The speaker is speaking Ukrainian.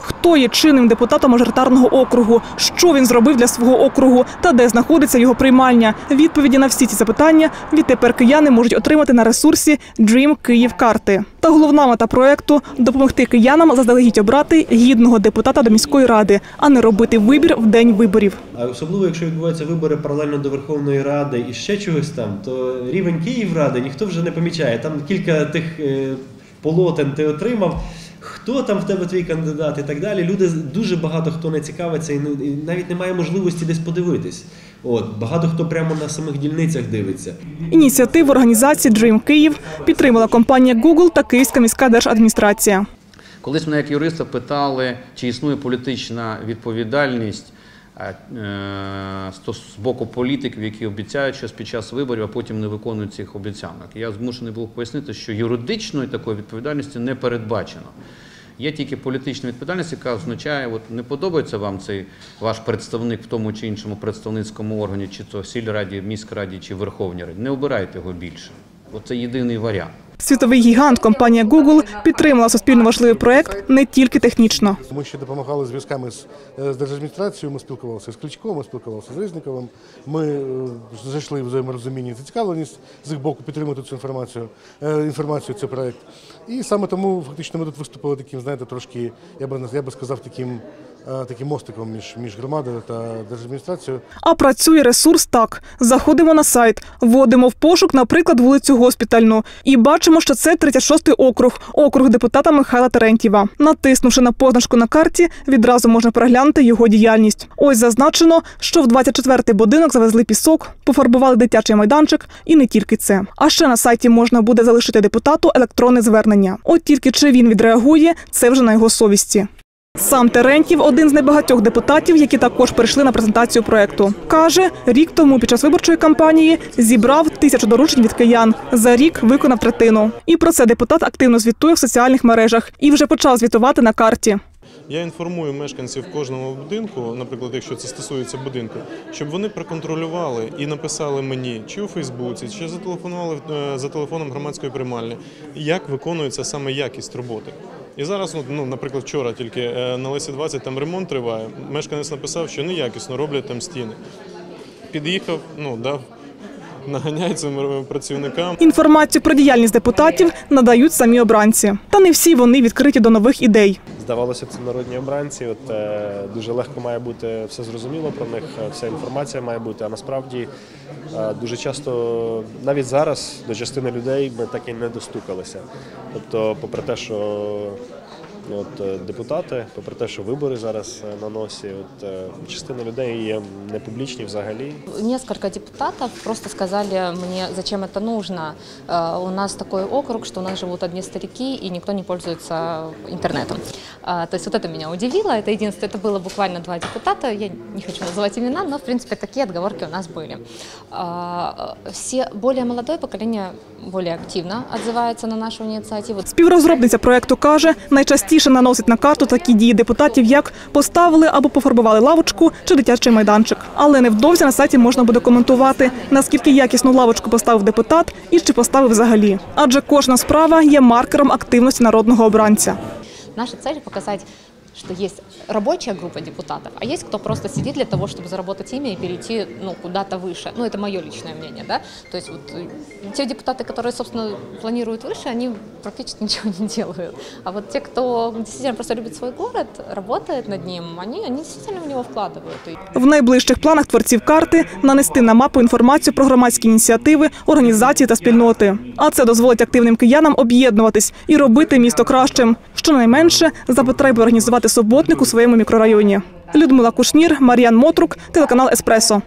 хто є чинним депутатом мажоритарного округу, що він зробив для свого округу та де знаходиться його приймальня. Відповіді на всі ці запитання відтепер кияни можуть отримати на ресурсі Dream Київ карти. Та головна мета проекту допомогти киянам заздалегідь обрати гідного депутата до міської ради, а не робити вибір в день виборів. А особливо, якщо відбуваються вибори паралельно до Верховної Ради і ще чогось там, то рівень Київради ніхто вже не помічає. Там кілька тих е, полотен ти отримав. Хто там в тебе твій кандидат і так далі. Люди дуже багато хто не цікавиться і навіть немає можливості десь подивитись. От багато хто прямо на самих дільницях дивиться. Ініціативу організації Dream Київ підтримала компанія Google та Київська міська держадміністрація. Колись мене як юриста питали, чи існує політична відповідальність е, з боку політиків, які обіцяють щось під час виборів, а потім не виконують цих обіцянок. Я змушений був пояснити, що юридичної такої відповідальності не передбачено. Є тільки політична відповідальність, яка означає, от не подобається вам цей ваш представник в тому чи іншому представницькому органі, чи то сільраді, міськраді, чи Верховній Раді. Не обирайте його більше. Оце єдиний варіант. Світовий гігант компанія Google підтримала суспільно важливий проект не тільки технічно. Ми ще допомагали зв'язками з, е, держадміністрацією. Ми спілкувалися з Кличком, ми спілкувалися з Ризниковим. Ми е, зайшли в взаєморозуміння зацікавленість з їх боку підтримати цю інформацію, е, інформацію, цей проект. І саме тому фактично ми тут виступили таким, знаєте, трошки, я би я би сказав, таким, таким мостиком між, між громадою та держадміністрацією. А працює ресурс так: заходимо на сайт, вводимо в пошук, наприклад, вулицю Госпітальну, і бачимо, що це 36-й округ, округ депутата Михайла Терентьєва. Натиснувши на позначку на карті, відразу можна переглянути його діяльність. Ось зазначено, що в 24-й будинок завезли пісок, пофарбували дитячий майданчик, і не тільки це. А ще на сайті можна буде залишити депутату електронне звернення. От тільки чи він відреагує, це вже на його совісті. Сам Терентів один з небагатьох депутатів, які також прийшли на презентацію проекту. Каже, рік тому під час виборчої кампанії зібрав тисячу доручень від киян. За рік виконав третину. І про це депутат активно звітує в соціальних мережах і вже почав звітувати на карті. Я інформую мешканців кожного будинку, наприклад, якщо це стосується будинку, щоб вони проконтролювали і написали мені чи у Фейсбуці, чи зателефонували е, за телефоном громадської приймальні, як виконується саме якість роботи. І зараз, ну, наприклад, вчора тільки е, на Лесі 20 там ремонт триває. Мешканець написав, що неякісно роблять там стіни. Під'їхав, ну дав цим е, працівникам. Інформацію про діяльність депутатів надають самі обранці. Та не всі вони відкриті до нових ідей. Здавалося б, це народні обранці. От е, дуже легко має бути все зрозуміло про них, е, вся інформація має бути. А насправді е, дуже часто, навіть зараз, до частини людей ми так і не достукалися. Тобто, попри те, що от е, депутати, попри те, що вибори зараз е, на носі, от е, частина людей є не публічні взагалі. Несколько депутатів просто сказали мені, зачем это нужно. Э, У нас такой округ, що у нас живут одні старики, і ніхто не пользується интернетом. А, То есть вот это меня удивило. Это единственное, это было буквально два депутата. Я не хочу называть имена, но, в принципе, такие отговорки у нас были. А, Все более молодое поколение более активно отзывается на нашу инициативу. Співрозробниця проекту каже, найчастіше наносить на карту такі дії депутатів, як поставили або пофарбували лавочку чи дитячий майданчик. Але невдовзі на сайті можна буде коментувати, наскільки якісну лавочку поставив депутат і чи поставив взагалі. Адже кожна справа є маркером активності народного обранця. Наша цель показать, что есть рабочая группа депутатов, а есть кто просто сидит для того, чтобы заработать имя и перейти ну, куда-то выше. Ну, это мое личное мнение, да. То есть вот э, те депутаты, которые, собственно, планируют выше, они практически ничего не делают. А вот те, кто действительно просто любит свой город, работает над ним, они, они действительно в него вкладывают. И В найближчих планах творців карти нанести на мапу інформацію про громадські ініціативи, організації та спільноти. А це дозволить активним киянам об'єднуватись і робити місто кращим. Щонайменше за потреби організувати суботник у своєму мікрорайоні. Людмила Кушнір, Мар'ян Мотрук, телеканал Еспресо.